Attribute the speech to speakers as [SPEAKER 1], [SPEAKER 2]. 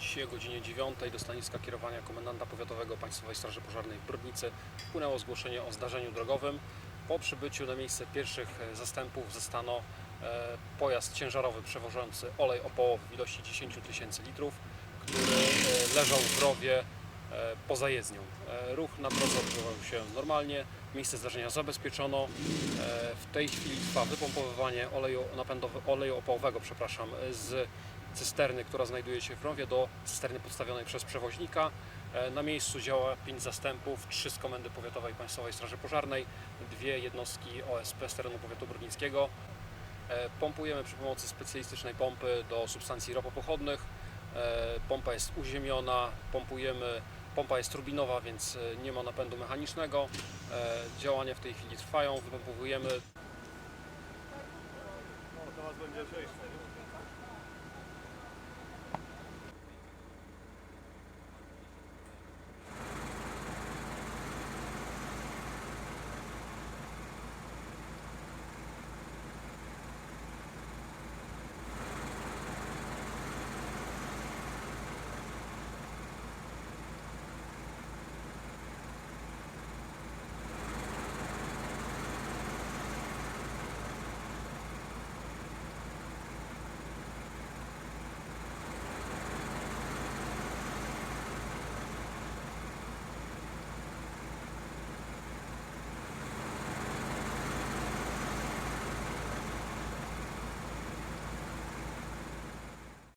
[SPEAKER 1] Dzisiaj o godzinie 9 do stanowiska kierowania komendanta powiatowego Państwowej Straży Pożarnej w Brodnicy wpłynęło zgłoszenie o zdarzeniu drogowym. Po przybyciu na miejsce pierwszych e, zastępów zastano e, pojazd ciężarowy przewożący olej opałowy w ilości 10 tysięcy litrów, który e, leżał w rowie poza jezdnią. Ruch na drodze odbywał się normalnie, miejsce zdarzenia zabezpieczono. W tej chwili trwa wypompowywanie oleju, napędowy, oleju przepraszam, z cysterny, która znajduje się w rowie, do cysterny podstawionej przez przewoźnika. E, Na miejscu działa 5 zastępów, 3 z Komendy Powiatowej Państwowej Straży Pożarnej, dwie jednostki OSP z terenu powiatu brudnickiego. E, Pompujemy przy pomocy specjalistycznej pompy do substancji ropopochodnych. E, Pompa jest uziemiona, pompujemy, pompa jest turbinowa, więc nie ma napędu mechanicznego. Działania w tej chwili trwają, wypompowujemy
[SPEAKER 2] No, będzie przejść.